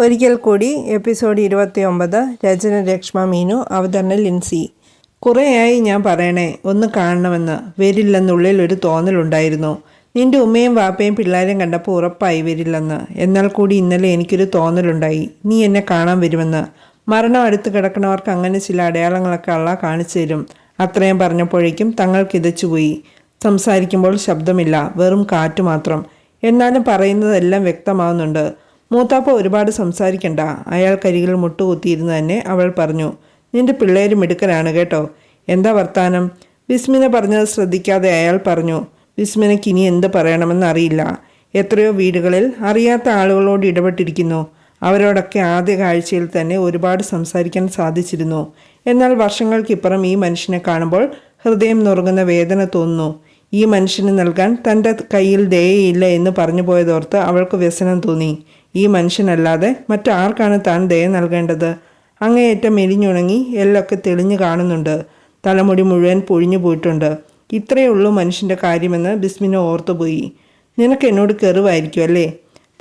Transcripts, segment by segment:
ഒരിക്കൽ കൂടി എപ്പിസോഡ് ഇരുപത്തി ഒമ്പത് രചന രക്ഷ്മ മീനു അവതരണ ലിൻസി. കുറേയായി ഞാൻ പറയണേ ഒന്ന് കാണണമെന്ന്. വരില്ലെന്നുള്ളിൽ ഒരു തോന്നലുണ്ടായിരുന്നു. നിന്റെ ഉമ്മയും വാപ്പയും പിള്ളേരെയും കണ്ടപ്പോൾ ഉറപ്പായി വരില്ലെന്ന്. എന്നാൽ കൂടി ഇന്നലെ എനിക്കൊരു തോന്നലുണ്ടായി. നീ എന്നെ കാണാൻ വരുമെന്ന്. മരണം അടുത്ത് കിടക്കുന്നവർക്ക് അങ്ങനെ ചില അടയാളങ്ങളൊക്കെ അള്ള കാണിച്ചു തരും. അത്രയും പറഞ്ഞപ്പോഴേക്കും തങ്ങൾ കിതച്ചുപോയി സംസാരിക്കുമ്പോൾ ശബ്ദമില്ല വെറും കാറ്റ് മാത്രം. എന്നാലും പറയുന്നതെല്ലാം വ്യക്തമാവുന്നുണ്ട്. മൂത്താപ്പ ഒരുപാട് സംസാരിക്കണ്ട. അയാൾ കരികിൽ മുട്ടുകുത്തിയിരുന്ന് തന്നെ അവൾ പറഞ്ഞു നിന്റെ പിള്ളേരും മിടുക്കനാണ് കേട്ടോ. എന്താ വർത്താനം? വിസ്മിന പറഞ്ഞത് ശ്രദ്ധിക്കാതെ അയാൾ പറഞ്ഞു വിസ്മിനയ്ക്ക് ഇനി എന്ത് പറയണമെന്ന് അറിയില്ല. എത്രയോ വീടുകളിൽ അറിയാത്ത ആളുകളോട് ഇടപെട്ടിരിക്കുന്നു. അവരോടൊക്കെ ആദ്യ കാഴ്ചയിൽ തന്നെ ഒരുപാട് സംസാരിക്കാൻ സാധിച്ചിരുന്നു. എന്നാൽ വർഷങ്ങൾക്കിപ്പുറം ഈ മനുഷ്യനെ കാണുമ്പോൾ ഹൃദയം നുറുങ്ങുന്ന വേദന തോന്നുന്നു. ഈ മനുഷ്യന് നൽകാൻ തന്റെ കയ്യിൽ ദയയില്ല എന്ന് പറഞ്ഞു പോയതോർത്ത് അവൾക്ക് വ്യസനം തോന്നി. ഈ മനുഷ്യനല്ലാതെ മറ്റാർക്കാണ് താൻ ദയ നൽകേണ്ടത്? അങ്ങേയറ്റം മെലിഞ്ഞുണങ്ങി എല്ലൊക്കെ തെളിഞ്ഞു കാണുന്നുണ്ട്. തലമുടി മുഴുവൻ പൊഴിഞ്ഞു പോയിട്ടുണ്ട്. ഇത്രയേ ഉള്ളൂ മനുഷ്യന്റെ കാര്യമെന്ന് ബിസ്മിനെ ഓർത്തുപോയി. നിനക്ക് എന്നോട് കെറിവായിരിക്കും അല്ലേ?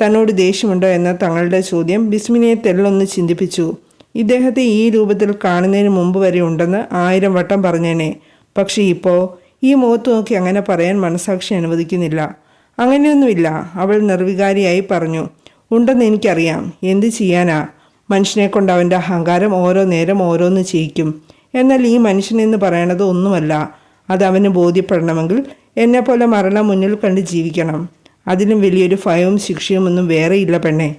തന്നോട് ദേഷ്യമുണ്ടോ എന്ന തങ്ങളുടെ ചോദ്യം ബിസ്മിനെ തെല്ലൊന്ന് ചിന്തിപ്പിച്ചു. ഇദ്ദേഹത്തെ ഈ രൂപത്തിൽ കാണുന്നതിന് മുമ്പ് വരെ ഉണ്ടെന്ന് ആയിരം വട്ടം പറഞ്ഞേനെ. പക്ഷേ ഇപ്പോൾ ഈ മുഖത്ത് നോക്കി അങ്ങനെ പറയാൻ മനസാക്ഷി അനുവദിക്കുന്നില്ല. അങ്ങനെയൊന്നുമില്ല. അവൾ നിർവികാരിയായി പറഞ്ഞു. ഉണ്ടെന്ന് എനിക്കറിയാം. എന്ത് ചെയ്യാനാ? മനുഷ്യനെ കൊണ്ട് അവന്റെ അഹങ്കാരം ഓരോ നേരം ഓരോന്ന് ചെയ്യിക്കും. എന്നാൽ ഈ മനുഷ്യനെന്ന് പറയണത് ഒന്നുമല്ല. അത് അവന് ബോധ്യപ്പെടണമെങ്കിൽ എന്നെപ്പോലെ മരണം മുന്നിൽ കണ്ട് ജീവിക്കണം. അതിലും വലിയൊരു ഭയവും ശിക്ഷയും ഒന്നും വേറെയില്ല പെണ്ണെ.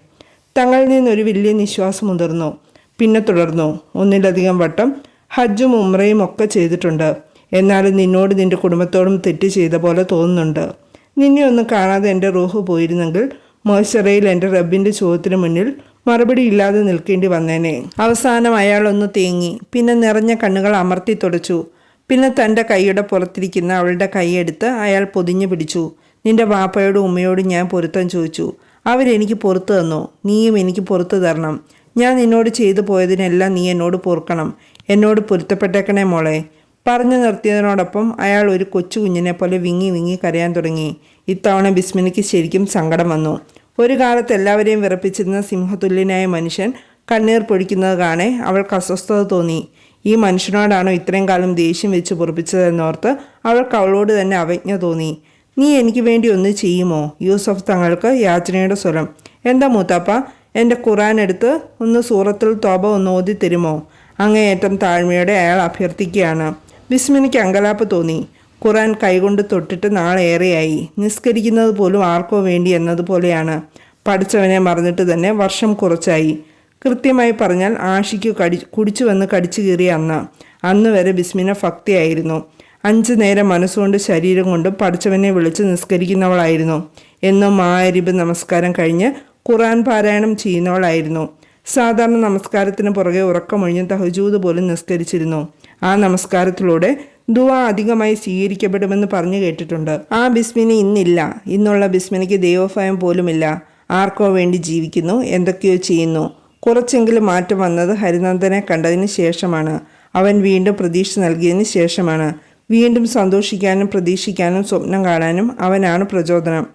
തങ്ങളിൽ നിന്നൊരു വലിയ നിശ്വാസം മുതിർന്നു. പിന്നെ തുടർന്നു. ഒന്നിലധികം വട്ടം ഹജ്ജും ഉമ്രയും ഒക്കെ ചെയ്തിട്ടുണ്ട്. എന്നാലും നിന്നോട് നിന്റെ കുടുംബത്തോടും തെറ്റ് ചെയ്ത പോലെ തോന്നുന്നുണ്ട്. നിന്നെ ഒന്നും കാണാതെ എന്റെ റൂഹ് പോയിരുന്നെങ്കിൽ മോശറയിൽ എന്റെ റബ്ബിന്റെ ചോദ്യത്തിന് മുന്നിൽ മറുപടി ഇല്ലാതെ നിൽക്കേണ്ടി വന്നേനെ. അവസാനം അയാളൊന്ന് തേങ്ങി. പിന്നെ നിറഞ്ഞ കണ്ണുകൾ അമർത്തി തുടച്ചു. പിന്നെ തന്റെ കൈയുടെ പുറത്തിരിക്കുന്ന അവളുടെ കൈയെടുത്ത് അയാൾ പൊതിഞ്ഞു പിടിച്ചു. നിന്റെ വാപ്പയോടും ഉമ്മയോടും ഞാൻ പൊരുത്തം ചോദിച്ചു. അവരെനിക്ക് പുറത്തു തന്നു. നീയും എനിക്ക് പുറത്തു തരണം. ഞാൻ നിന്നോട് ചെയ്തു പോയതിനെല്ലാം നീ എന്നോട് പൊറുക്കണം. എന്നോട് പൊരുത്തപ്പെട്ടേക്കണേ മോളെ. പറഞ്ഞു നിർത്തിയതിനോടൊപ്പം അയാൾ ഒരു കൊച്ചു കുഞ്ഞിനെ പോലെ വിങ്ങി വിങ്ങി കരയാൻ തുടങ്ങി. ഇത്തവണ ബിസ്മിനിക്ക് ശരിക്കും സങ്കടം വന്നു. ഒരു കാലത്ത് എല്ലാവരെയും വിറപ്പിച്ചിരുന്ന സിംഹതുല്യനായ മനുഷ്യൻ കണ്ണീർ പൊഴിക്കുന്നത് കാണെ അവൾക്ക് അസ്വസ്ഥത തോന്നി. ഈ മനുഷ്യനോടാണോ ഇത്രയും കാലം ദേഷ്യം വെച്ച് പൊറപ്പിച്ചതെന്നോർത്ത് അവൾക്ക് അവളോട് തന്നെ അവജ്ഞ തോന്നി. നീ എനിക്ക് വേണ്ടി ഒന്ന് ചെയ്യുമോ യൂസഫ് തങ്ങൾക്ക് യാചനയുടെ സ്വരം. എന്താ മൂത്താപ്പ? എന്റെ ഖുറാൻ എടുത്ത് ഒന്ന് സൂറത്തിൽ തോപ ഒന്ന് ഓതി തരുമോ അങ്ങേയറ്റം താഴ്മയോടെ അയാൾ അഭ്യർത്ഥിക്കുകയാണ്. ബിസ്മിനിക്ക് അങ്കലാപ്പ് തോന്നി. ഖുറാൻ കൈകൊണ്ട് തൊട്ടിട്ട് നാളേറെയായി. നിസ്കരിക്കുന്നത് പോലും ആർക്കോ വേണ്ടി എന്നതുപോലെയാണ്. പഠിച്ചവനെ മറന്നിട്ട് തന്നെ വർഷം കുറച്ചായി. കൃത്യമായി പറഞ്ഞാൽ ആഷിക്ക് കടി കുടിച്ചു വന്ന് കടിച്ചു കീറിയ അന്ന്. അന്ന് വരെ ബിസ്മിന ഭക്തിയായിരുന്നു. അഞ്ചു നേരം മനസ്സുകൊണ്ട് ശരീരം കൊണ്ടും പഠിച്ചവനെ വിളിച്ച് നിസ്കരിക്കുന്നവളായിരുന്നു. എന്നും മാരിബ് നമസ്കാരം കഴിഞ്ഞ് ഖുറാൻ പാരായണം ചെയ്യുന്നവളായിരുന്നു. സാധാരണ നമസ്കാരത്തിന് പുറകെ ഉറക്കമൊഴിഞ്ഞ് തഹജൂദ് പോലും നിസ്കരിച്ചിരുന്നു. ആ നമസ്കാരത്തിലൂടെ ദുവ അധികമായി സ്വീകരിക്കപ്പെടുമെന്ന് പറഞ്ഞു കേട്ടിട്ടുണ്ട്. ആ ബിസ്മിനി ഇന്നില്ല. ഇന്നുള്ള ബിസ്മിനിക്ക് ദൈവഭയം പോലുമില്ല. ആർക്കോ വേണ്ടി ജീവിക്കുന്നു. എന്തൊക്കെയോ ചെയ്യുന്നു. കുറച്ചെങ്കിലും മാറ്റം വന്നത് ഹരിനന്ദനെ കണ്ടതിന് ശേഷമാണ്. അവൻ വീണ്ടും പ്രതീക്ഷ നൽകിയതിന് ശേഷമാണ്. വീണ്ടും സന്തോഷിക്കാനും പ്രതീക്ഷിക്കാനും സ്വപ്നം കാണാനും അവനാണ് പ്രചോദനം.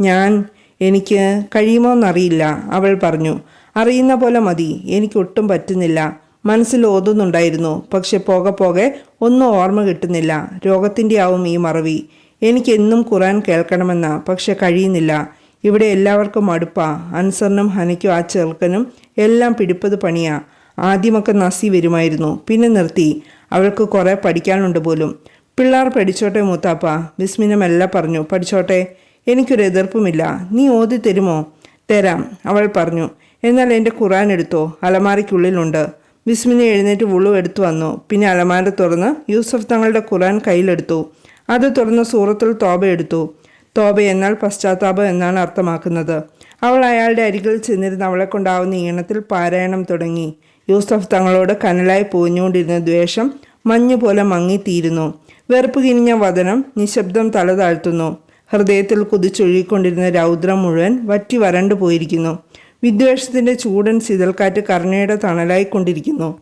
ഞാൻ എനിക്ക് കഴിയുമോ എന്നറിയില്ല അവൾ പറഞ്ഞു അറിയുന്ന പോലെ മതി. എനിക്കൊട്ടും പറ്റുന്നില്ല. മനസ്സിൽ ഓതുന്നുണ്ടായിരുന്നു. പക്ഷെ പോകെ പോകെ ഒന്നും ഓർമ്മ കിട്ടുന്നില്ല. രോഗത്തിന്റെ ആവും ഈ മറവി. എനിക്കെന്നും ഖുറാൻ കേൾക്കണമെന്ന. പക്ഷെ കഴിയുന്നില്ല. ഇവിടെ എല്ലാവർക്കും അടുപ്പാ. അൻസറിനും ഹനയ്ക്കും ആ ചെറുക്കനും എല്ലാം പിടിപ്പത് പണിയാ. ആദ്യമൊക്കെ നസി വരുമായിരുന്നു. പിന്നെ നിർത്തി. അവൾക്ക് കുറേ പഠിക്കാനുണ്ട് പോലും. പിള്ളേർ പഠിച്ചോട്ടെ മൂത്താപ്പ. ബിസ്മിനമെല്ലാം പറഞ്ഞു. പഠിച്ചോട്ടെ. എനിക്കൊരു എതിർപ്പുമില്ല. നീ ഓതി തരുമോ തരാം. അവൾ പറഞ്ഞു. എന്നാൽ എന്റെ ഖുറാൻ എടുത്തോ? അലമാരയ്ക്കുള്ളിലുണ്ട്. ബിസ്മിനെ എഴുന്നേറ്റ് വുളു എടുത്തു വന്നു. പിന്നെ അലമാര തുറന്ന് യൂസഫ് തങ്ങളുടെ ഖുറാൻ കയ്യിലെടുത്തു. അത് തുറന്ന് സൂറത്തിൽ തോബ എടുത്തു. തോബ എന്നാൽ പശ്ചാത്താപം എന്നാണ് അർത്ഥമാക്കുന്നത്. അവൾ അയാളുടെ അരികിൽ ചെന്നിരുന്ന് അവളെ കൊണ്ടാവുന്ന ഈണത്തിൽ പാരായണം തുടങ്ങി. യൂസഫ് തങ്ങളോട് കനലായി പൂഞ്ഞുകൊണ്ടിരുന്ന ദ്വേഷം മഞ്ഞു പോലെ മങ്ങിത്തീരുന്നു. വെറുപ്പ് കിനിഞ്ഞ വതനം നിശബ്ദം തല താഴ്ത്തുന്നു. ഹൃദയത്തിൽ കുതിച്ചൊഴുകിക്കൊണ്ടിരുന്ന രൗദ്രം മുഴുവൻ വറ്റി വരണ്ടു പോയിരിക്കുന്നു വിദ്വേഷത്തിന്റെ ചൂടൻ ശിതൽക്കാറ്റ് കർണയുടെ തണലായിക്കൊണ്ടിരിക്കുന്നു.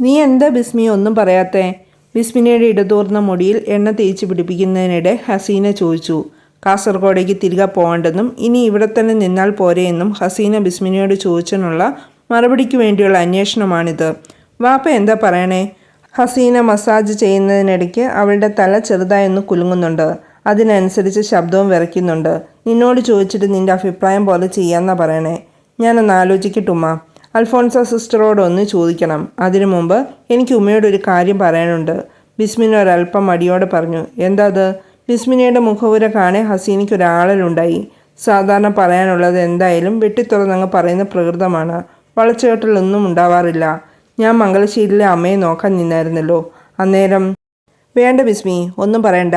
നീ എന്താ ബിസ്മി? ഒന്നും പറയാത്തേ ബിസ്മിനയുടെ ഇടതൂർന്ന മുടിയിൽ എണ്ണ തേച്ച് പിടിപ്പിക്കുന്നതിനിടെ ഹസീന ചോദിച്ചു. കാസർഗോഡേക്ക് തിരികെ പോകണ്ടെന്നും ഇനി ഇവിടെ തന്നെ നിന്നാൽ പോരെയെന്നും ഹസീന ബിസ്മിനയോട് ചോദിച്ചതിനുള്ള മറുപടിക്ക് വേണ്ടിയുള്ള അന്വേഷണമാണിത്. വാപ്പ എന്താ പറയണേ ഹസീന മസാജ് ചെയ്യുന്നതിനിടയ്ക്ക് അവളുടെ തല ചെറുതായൊന്ന് കുലുങ്ങുന്നുണ്ട്. അതിനനുസരിച്ച് ശബ്ദവും വിറയ്ക്കുന്നുണ്ട്. നിന്നോട് ചോദിച്ചിട്ട് നിന്റെ അഭിപ്രായം പോലെ ചെയ്യാമെന്നാണ് പറയണേ. ഞാനൊന്ന് ആലോചിക്കട്ടുമ്മ. അൽഫോൺസ സിസ്റ്ററോട് ഒന്ന് ചോദിക്കണം. അതിനു മുമ്പ് എനിക്ക് ഉമ്മയോട് ഒരു കാര്യം പറയാനുണ്ട്. ബിസ്മിന ഒരല്പം മടിയോടെ പറഞ്ഞു എന്താ അത് ബിസ്മിനയുടെ മുഖവുര കാണെ ഹസീനയ്ക്ക് ഒരാളലുണ്ടായി. സാധാരണ പറയാനുള്ളത് എന്തായാലും വെട്ടിത്തുറന്നങ്ങ് പറയുന്ന പ്രകൃതമാണ്. വളച്ചുകെട്ടലൊന്നും ഉണ്ടാവാറില്ല. ഞാൻ മംഗലശ്ശേരിയിലെ അമ്മയെ നോക്കാൻ നിന്നായിരുന്നല്ലോ. അന്നേരം വേണ്ട ബിസ്മി ഒന്നും പറയണ്ട.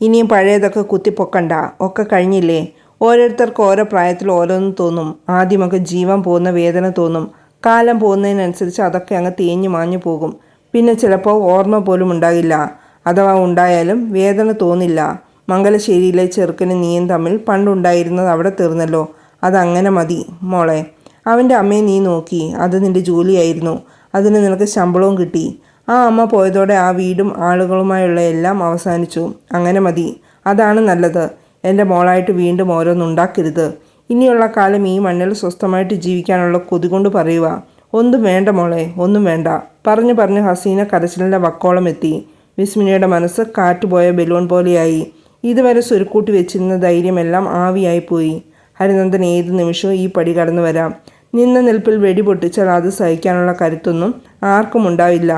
ഇനിയും പഴയതൊക്കെ കുത്തിപ്പൊക്കണ്ട. ഒക്കെ കഴിഞ്ഞില്ലേ? ഓരോരുത്തർക്ക് ഓരോ പ്രായത്തിൽ ഓരോന്ന് തോന്നും. ആദ്യമൊക്കെ ജീവൻ പോകുന്ന വേദന തോന്നും. കാലം പോകുന്നതിനനുസരിച്ച് അതൊക്കെ അങ്ങ് തേഞ്ഞു മാഞ്ഞു പോകും. പിന്നെ ചിലപ്പോൾ ഓർമ്മ പോലും ഉണ്ടാകില്ല. അഥവാ ഉണ്ടായാലും വേദന തോന്നില്ല. മംഗലശ്ശേരിയിലെ ചെറുക്കനും നീയും തമ്മിൽ പണ്ടുണ്ടായിരുന്നത് അവിടെ തീർന്നല്ലോ. അതങ്ങനെ മതി മോളെ. അവന്റെ അമ്മയെ നീ നോക്കി. അത് നിന്റെ ജോലിയായിരുന്നു. അതിന് നിനക്ക് ശമ്പളവും കിട്ടി. ആ അമ്മ പോയതോടെ ആ വീടും ആളുകളുമായുള്ള എല്ലാം അവസാനിച്ചു. അങ്ങനെ മതി. അതാണ് നല്ലത്. എന്റെ മോളായിട്ട് വീണ്ടും ഓരോന്നുണ്ടാക്കരുത് ഇനിയുള്ള കാലം ഈ മണ്ണിൽ സ്വസ്ഥമായിട്ട് ജീവിക്കാനുള്ള കൊതുകൊണ്ട് പറയുക ഒന്നും വേണ്ട മോളെ ഒന്നും വേണ്ട പറഞ്ഞു പറഞ്ഞ് ഹസീന കരച്ചിലിന്റെ വക്കോളം എത്തി. വിസ്മിനയുടെ മനസ്സ് കാറ്റുപോയ ബലൂൺ പോലെയായി. ഇതുവരെ സുരുക്കൂട്ടി വെച്ചിരുന്ന ധൈര്യമെല്ലാം ആവിയായിപ്പോയി ഹരിനന്ദൻ ഏത് നിമിഷവും ഈ പടി കടന്നു വരാം. നിന്ന നിൽപ്പിൽ വെടിപൊട്ടിച്ചാൽ അത് സഹിക്കാനുള്ള കരുത്തൊന്നും ആർക്കും ഉണ്ടാവില്ല.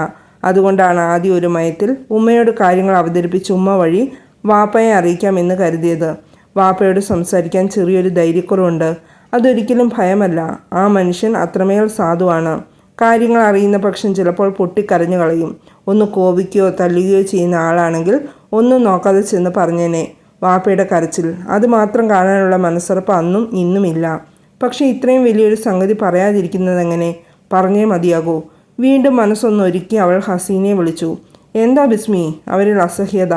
അതുകൊണ്ടാണ് ആദ്യം ഒരു മയത്തിൽ ഉമ്മയോട് കാര്യങ്ങൾ അവതരിപ്പിച്ച് ഉമ്മ വഴി വാപ്പയെ അറിയിക്കാമെന്ന് കരുതിയത്. വാപ്പയോട് സംസാരിക്കാൻ ചെറിയൊരു ധൈര്യക്കുറവുണ്ട്. അതൊരിക്കലും ഭയമല്ല. ആ മനുഷ്യൻ അത്രമേൽ സാധുവാണ്. കാര്യങ്ങൾ അറിയുന്ന പക്ഷം ചിലപ്പോൾ പൊട്ടിക്കരഞ്ഞു കളയും. ഒന്ന് കോപിക്കുകയോ തല്ലുകയോ ചെയ്യുന്ന ആളാണെങ്കിൽ ഒന്നും നോക്കാതെ ചെന്ന് പറഞ്ഞേനെ. വാപ്പയുടെ കരച്ചിൽ. അത് മാത്രം കാണാനുള്ള മനസ്സറപ്പ് അന്നും ഇന്നുമില്ല പക്ഷേ ഇത്രയും വലിയൊരു സംഗതി പറയാതിരിക്കുന്നതെങ്ങനെ പറഞ്ഞേ മതിയാകൂ. വീണ്ടും മനസ്സൊന്നൊരുക്കി അവൾ ഹസീനെ വിളിച്ചു. എന്താ ബിസ്മി? അവരിൽ അസഹ്യത.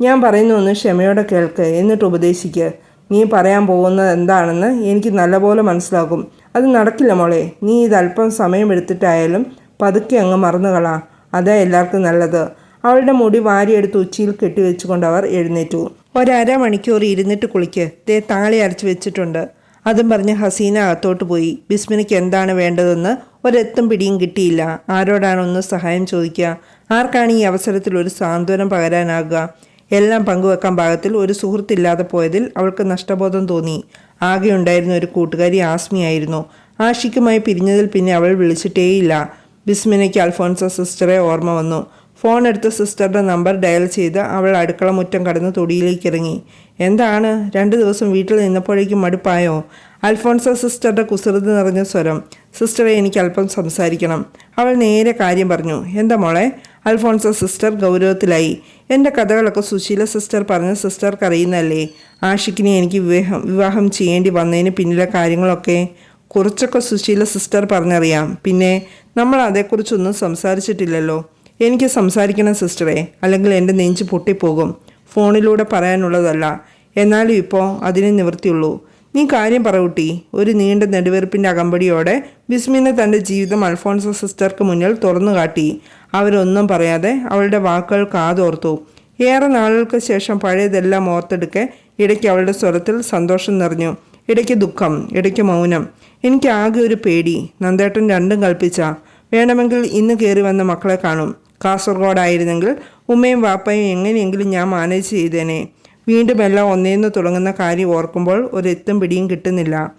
ഞാൻ പറയുന്ന ഒന്ന് ക്ഷമയോടെ കേൾക്ക് എന്നിട്ട് ഉപദേശിക്ക്. നീ പറയാൻ പോകുന്നത് എന്താണെന്ന് എനിക്ക് നല്ലപോലെ മനസ്സിലാകും. അത് നടക്കില്ല മോളെ. നീ ഇതല്പം സമയമെടുത്തിട്ടായാലും പതുക്കെ അങ്ങ് മറന്നുകളാ അതാ എല്ലാവർക്കും നല്ലത്. അവളുടെ മുടി വാരിയെടുത്ത് ഉച്ചിയിൽ കെട്ടിവെച്ചുകൊണ്ട് അവർ എഴുന്നേറ്റു. ഒരര മണിക്കൂർ ഇരുന്നിട്ട് കുളിക്ക്. ദേ താളി അരച്ച് വെച്ചിട്ടുണ്ട്. അതും പറഞ്ഞ് ഹസീന അകത്തോട്ട് പോയി. ബിസ്മിനിക്ക് എന്താണ് വേണ്ടതെന്ന് ഒരെത്തും പിടിയും കിട്ടിയില്ല. ആരോടാണ് ഒന്ന് സഹായം ചോദിക്കുക? ആർക്കാണ് ഈ അവസരത്തിൽ ഒരു സാന്ത്വനം പകരാനാകുക? എല്ലാം പങ്കുവെക്കാൻ പാകത്തിൽ ഒരു സുഹൃത്തില്ലാതെ പോയതിൽ അവൾക്ക് നഷ്ടബോധം തോന്നി. ആകെ ഉണ്ടായിരുന്ന ഒരു കൂട്ടുകാരി ആസ്മിയായിരുന്നു ആഷിക്കുമായി പിരിഞ്ഞതിൽ പിന്നെ അവൾ വിളിച്ചിട്ടേയില്ല. ബിസ്മിനയ്ക്ക് അൽഫോൻസ സിസ്റ്ററെ ഓർമ്മ വന്നു. ഫോൺ എടുത്ത് സിസ്റ്ററുടെ നമ്പർ ഡയൽ ചെയ്ത് അവൾ അടുക്കള മുറ്റം കടന്ന് തൊടിയിലേക്ക് ഇറങ്ങി. എന്താണ്? രണ്ട് ദിവസം വീട്ടിൽ നിന്നപ്പോഴേക്കും മടുപ്പായോ? അൽഫോൺസ സിസ്റ്ററുടെ കുസൃതി നിറഞ്ഞ സ്വരം. സിസ്റ്ററെ എനിക്ക് അല്പം സംസാരിക്കണം. അവൾ നേരെ കാര്യം പറഞ്ഞു. എന്താ മോളെ? അൽഫോൺസ സിസ്റ്റർ ഗൗരവത്തിലായി. എന്റെ കഥകളൊക്കെ സുശീല സിസ്റ്റർ പറഞ്ഞ സിസ്റ്റർക്ക് അറിയുന്നല്ലേ ആഷിക്കിനെ എനിക്ക് വിവാഹം വിവാഹം ചെയ്യേണ്ടി വന്നതിന് പിന്നിലെ കാര്യങ്ങളൊക്കെ കുറച്ചൊക്കെ സുശീല സിസ്റ്റർ പറഞ്ഞറിയാം. പിന്നെ നമ്മൾ അതേക്കുറിച്ചൊന്നും സംസാരിച്ചിട്ടില്ലല്ലോ. എനിക്ക് സംസാരിക്കണം സിസ്റ്ററെ. അല്ലെങ്കിൽ എന്റെ നെഞ്ച് പൊട്ടിപ്പോകും. ഫോണിലൂടെ പറയാനുള്ളതല്ല. എന്നാലും ഇപ്പോൾ അതിനെ നിവൃത്തിയുള്ളൂ നീ കാര്യം പറയൂട്ടി ഒരു നീണ്ട നെടുവെറുപ്പിന്റെ അകമ്പടിയോടെ ബിസ്മിനെ തന്റെ ജീവിതം അൽഫോൺസോ സിസ്റ്റർക്ക് മുന്നിൽ തുറന്നു കാട്ടി. അവരൊന്നും പറയാതെ അവളുടെ വാക്കുകൾ കാതോർത്തു. ഏറെ നാളുകൾക്ക് ശേഷം പഴയതെല്ലാം ഓർത്തെടുക്കെ ഇടയ്ക്ക് അവളുടെ സ്വരത്തിൽ സന്തോഷം നിറഞ്ഞു. ഇടയ്ക്ക് ദുഃഖം ഇടയ്ക്ക് മൗനം. എനിക്ക് ആകെ ഒരു പേടി. നന്ദേട്ടൻ രണ്ടും കൽപ്പിച്ച. വേണമെങ്കിൽ ഇന്ന് കയറി വന്ന മക്കളെ കാണും. കാസർഗോഡായിരുന്നെങ്കിൽ ഉമ്മയും വാപ്പയും എങ്ങനെയെങ്കിലും ഞാൻ മാനേജ് ചെയ്തേനെ. വീണ്ടും എല്ലാം ഒന്നേന്ന് തുടങ്ങുന്ന കാര്യം ഓർക്കുമ്പോൾ ഒരു എത്തും പിടിയും കിട്ടുന്നില്ല.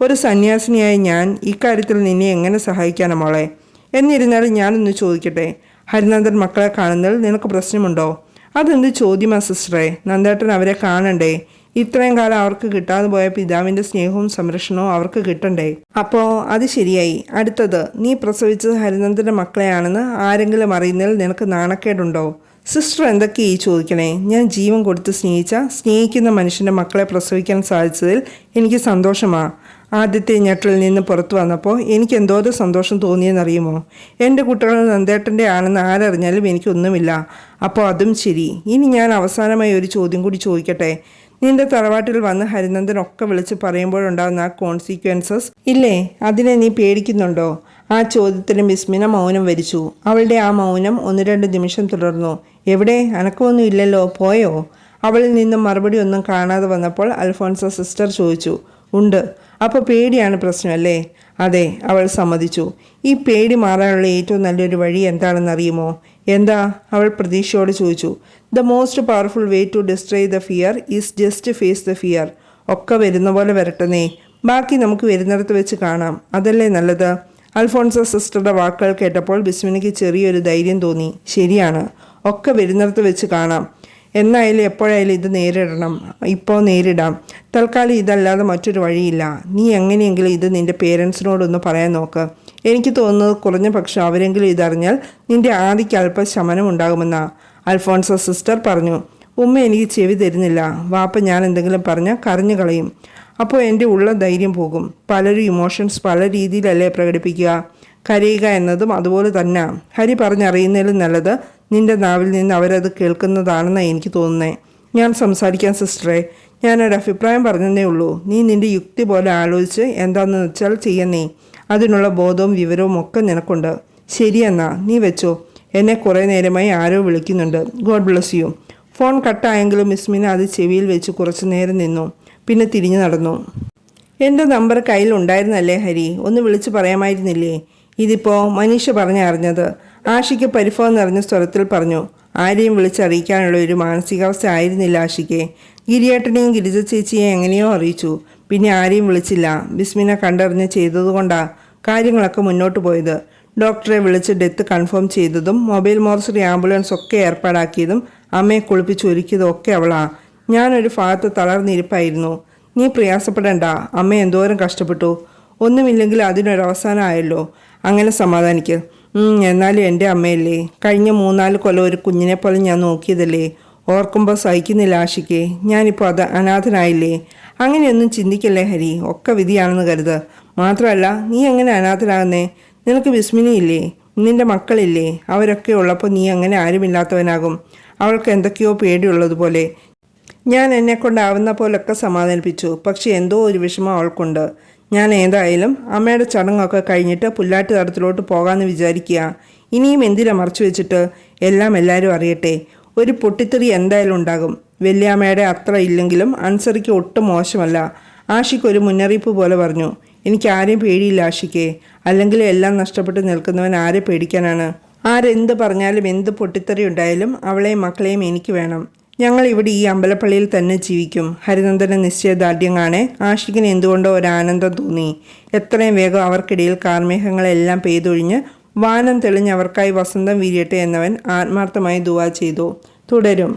ഒരു സന്യാസിനിയായ ഞാൻ ഇക്കാര്യത്തിൽ നിന്നെ എങ്ങനെ സഹായിക്കാനാ മോളെ? എന്നിരുന്നാലും ഞാനൊന്ന് ചോദിക്കട്ടെ? ഹരിനന്ദൻ മക്കളെ കാണുന്നതിൽ നിനക്ക് പ്രശ്നമുണ്ടോ? അതെന്ത് ചോദ്യമാ സിസ്റ്ററെ? നന്ദേട്ടൻ അവരെ കാണണ്ടേ? ഇത്രയും കാലം അവർക്ക് കിട്ടാതെ പോയ പിതാവിന്റെ സ്നേഹവും സംരക്ഷണവും അവർക്ക് കിട്ടണ്ടേ? അപ്പോൾ അത് ശരിയായി. അടുത്തത് നീ പ്രസവിച്ചത് ഹരിനന്ദന്റെ മക്കളെയാണെന്ന് ആരെങ്കിലും അറിയുന്നതിൽ നിനക്ക് നാണക്കേടുണ്ടോ? സിസ്റ്റർ എന്തൊക്കെ ഈ ചോദിക്കണേ? ഞാൻ ജീവൻ കൊടുത്ത് സ്നേഹിച്ച സ്നേഹിക്കുന്ന മനുഷ്യന്റെ മക്കളെ പ്രസവിക്കാൻ സാധിച്ചതിൽ എനിക്ക് സന്തോഷമാണ് ആദ്യത്തെ ഞെട്ടലിൽ നിന്ന് പുറത്തു വന്നപ്പോൾ എനിക്ക് എന്തോരം സന്തോഷം തോന്നിയെന്നറിയുമോ? എന്റെ കുട്ടികൾ നന്ദേട്ടന്റെ ആണെന്ന് ആരറിഞ്ഞാലും എനിക്കൊന്നുമില്ല അപ്പോൾ അതും ശരി. ഇനി ഞാൻ അവസാനമായി ഒരു ചോദ്യം കൂടി ചോദിക്കട്ടെ? നിന്റെ തറവാട്ടിൽ വന്ന് ഹരിനന്ദൻ ഒക്കെ വിളിച്ച് പറയുമ്പോഴുണ്ടാകുന്ന ആ കോൺസിക്വൻസസ് ഇല്ലേ? അതിനെ നീ പേടിക്കുന്നുണ്ടോ? ആ ചോദ്യത്തിന് മിസ്മിന മൗനം വരിച്ചു. അവളുടെ ആ മൗനം ഒന്ന് രണ്ട് നിമിഷം തുടർന്നു. എവിടെ? അനക്കമൊന്നും ഇല്ലല്ലോ. പോയോ? അവളിൽ നിന്നും മറുപടി ഒന്നും കാണാതെ വന്നപ്പോൾ അൽഫോൺസ സിസ്റ്റർ ചോദിച്ചു. ഉണ്ട്. അപ്പോൾ പേടിയാണ് പ്രശ്നമല്ലേ? അതെ അവൾ സമ്മതിച്ചു. ഈ പേടി മാറാനുള്ള ഏറ്റവും നല്ലൊരു വഴി എന്താണെന്നറിയുമോ? എന്താ? അവൾ പ്രതീക്ഷയോട് ചോദിച്ചു. The most powerful way to destroy the fear is just face the fear ഒക്കെ വരുന്ന പോലെ വരട്ടെന്നേ. ബാക്കി നമുക്ക് വരുന്നിടത്ത് വെച്ച് കാണാം. അതല്ലേ നല്ലത്? അൽഫോൺസ സിസ്റ്ററുടെ വാക്കുകൾ കേട്ടപ്പോൾ ബിസ്മിനിക്ക് ചെറിയൊരു ധൈര്യം തോന്നി. ശരിയാണ്. ഒക്കെ വരുന്നിടത്ത് വെച്ച് കാണാം. എന്നായാലും എപ്പോഴായാലും ഇത് നേരിടണം. ഇപ്പോൾ നേരിടാം. തൽക്കാലം ഇതല്ലാതെ മറ്റൊരു വഴിയില്ല. നീ എങ്ങനെയെങ്കിലും ഇത് നിന്റെ പേരൻസിനോടൊന്ന് പറയാൻ നോക്ക്. എനിക്ക് തോന്നുന്നത് കുറഞ്ഞ പക്ഷം അവരെങ്കിലും ഇതറിഞ്ഞാൽ നിന്റെ ആദിക്ക് അല്പം ശമനം ഉണ്ടാകുമെന്നാ. അൽഫോൺസ സിസ്റ്റർ പറഞ്ഞു. ഉമ്മ എനിക്ക് ചെവി തരുന്നില്ല. വാപ്പ ഞാൻ എന്തെങ്കിലും പറഞ്ഞാൽ കരഞ്ഞു കളയും അപ്പോൾ എന്റെ ഉള്ള ധൈര്യം പോകും. പലരും ഇമോഷൻസ് പല രീതിയിലല്ലേ പ്രകടിപ്പിക്കുക. കരയുക എന്നതും അതുപോലെ തന്നെ. ഹരി പറഞ്ഞറിയുന്നതിലും നല്ലത് നിന്റെ നാവിൽ നിന്ന് അവരത് കേൾക്കുന്നതാണെന്നാണ് എനിക്ക് തോന്നുന്നത് ഞാൻ സംസാരിക്കാൻ സിസ്റ്ററെ ഞാനൊരു അഭിപ്രായം പറഞ്ഞതേ ഉള്ളൂ. നീ നിന്റെ യുക്തി പോലെ ആലോചിച്ച് എന്താണെന്ന് വെച്ചാൽ ചെയ്യുന്നേ. അതിനുള്ള ബോധവും വിവരവും ഒക്കെ നിനക്കുണ്ട്. ശരിയെന്നാ നീ വെച്ചോ. എന്നെ കുറേ നേരമായി ആരോ വിളിക്കുന്നുണ്ട്. ഗോഡ് ബ്ലസ് യു ഫോൺ കട്ടായെങ്കിലും മിസ്മിന അത് ചെവിയിൽ വെച്ച് കുറച്ച് നേരം നിന്നു. പിന്നെ തിരിഞ്ഞു നടന്നു. എന്റെ നമ്പർ കയ്യിൽ ഉണ്ടായിരുന്നല്ലേ ഹരി? ഒന്ന് വിളിച്ചു പറയാമായിരുന്നില്ലേ? ഇതിപ്പോൾ മനീഷ പറഞ്ഞറിഞ്ഞത്. ആഷിക്ക് പരിഭവം നിറഞ്ഞ സ്വരത്തിൽ പറഞ്ഞു. ആരെയും വിളിച്ചറിയിക്കാനുള്ള ഒരു മാനസികാവസ്ഥ ആയിരുന്നില്ല ആഷിക്ക്. ഗിരിയേട്ടനെയും ഗിരിജ ചേച്ചിയെ എങ്ങനെയോ അറിയിച്ചു. പിന്നെ ആരെയും വിളിച്ചില്ല. ബിസ്മിനെ കണ്ടറിഞ്ഞ് ചെയ്തതുകൊണ്ടാണ് കാര്യങ്ങളൊക്കെ മുന്നോട്ട് പോയത്. ഡോക്ടറെ വിളിച്ച് ഡെത്ത് കൺഫേം ചെയ്തതും മൊബൈൽ മോർച്ചറി ആംബുലൻസ് ഒക്കെ ഏർപ്പാടാക്കിയതും അമ്മയെ കുളിപ്പിച്ച് ഒരുക്കിയതും ഒക്കെ അവളാ. ഞാനൊരു ഭാഗത്ത് തളർന്നിരിപ്പായിരുന്നു. നീ പ്രയാസപ്പെടണ്ട. അമ്മ എന്തോരം കഷ്ടപ്പെട്ടു. ഒന്നുമില്ലെങ്കിൽ അതിനൊരവസാനമായല്ലോ. അങ്ങനെ സമാധാനിക്ക്. എന്നാലും എന്റെ അമ്മയല്ലേ. കഴിഞ്ഞ മൂന്നാൽ കൊല്ലം ഒരു കുഞ്ഞിനെ പോലെ ഞാൻ നോക്കിയതല്ലേ. ഓർക്കുമ്പോൾ സഹിക്കുന്നില്ല ആശിക്ക്. ഞാനിപ്പോൾ അത് അനാഥനായില്ലേ. അങ്ങനെയൊന്നും ചിന്തിക്കല്ലേ ഹരി. ഒക്കെ വിധിയാണെന്ന് കരുത്. മാത്രമല്ല നീ എങ്ങനെ അനാഥനാകുന്നേ? നിനക്ക് വിസ്മിനിയില്ലേ? നിന്റെ മക്കളില്ലേ? അവരൊക്കെ ഉള്ളപ്പോൾ നീ അങ്ങനെ ആരുമില്ലാത്തവനാകും. അവൾക്ക് എന്തൊക്കെയോ പേടിയുള്ളതുപോലെ. ഞാൻ എന്നെ കൊണ്ടാവുന്ന പോലൊക്കെ സമാധാനിപ്പിച്ചു. പക്ഷെ എന്തോ ഒരു വിഷമം അവൾക്കുണ്ട്. ഞാൻ ഏതായാലും അമ്മയുടെ ചടങ്ങൊക്കെ കഴിഞ്ഞിട്ട് പുല്ലാട്ട് തടത്തിലോട്ട് പോകാമെന്ന് വിചാരിക്കുക ഇനിയും എന്തിനാ മറച്ചു വെച്ചിട്ട്? എല്ലാം എല്ലാവരും അറിയട്ടെ. ഒരു പൊട്ടിത്തെറി എന്തായാലും ഉണ്ടാകും. വല്യാമ്മയുടെ അത്ര ഇല്ലെങ്കിലും അൻസറിക്ക് ഒട്ടും മോശമല്ല. ആഷിക്ക് ഒരു മുന്നറിയിപ്പ് പോലെ പറഞ്ഞു. എനിക്ക് ആരെയും പേടിയില്ല ആഷിക്കേ. അല്ലെങ്കിൽ എല്ലാം നഷ്ടപ്പെട്ട് നിൽക്കുന്നവൻ ആരെ പേടിക്കാനാണ്? ആരെന്ത് പറഞ്ഞാലും എന്ത് പൊട്ടിത്തെറി ഉണ്ടായാലും അവളെയും മക്കളെയും എനിക്ക് വേണം. ഞങ്ങൾ ഇവിടെ ഈ അമ്പലപ്പള്ളിയിൽ തന്നെ ജീവിക്കും. ഹരിനന്ദന നിശ്ചയദാർഢ്യം കാണെ ആഷിക്കിന് എന്തുകൊണ്ടോ ഒരു ആനന്ദം തോന്നി. എത്രയും വേഗം അവർക്കിടയിൽ കാർമേഘങ്ങളെല്ലാം പെയ്തൊഴിഞ്ഞ് വാനം തെളിഞ്ഞ് അവർക്കായി വസന്തം വിരിയട്ടെ എന്നവൻ ആത്മാർത്ഥമായി ദുവാ ചെയ്തു. തുടരും.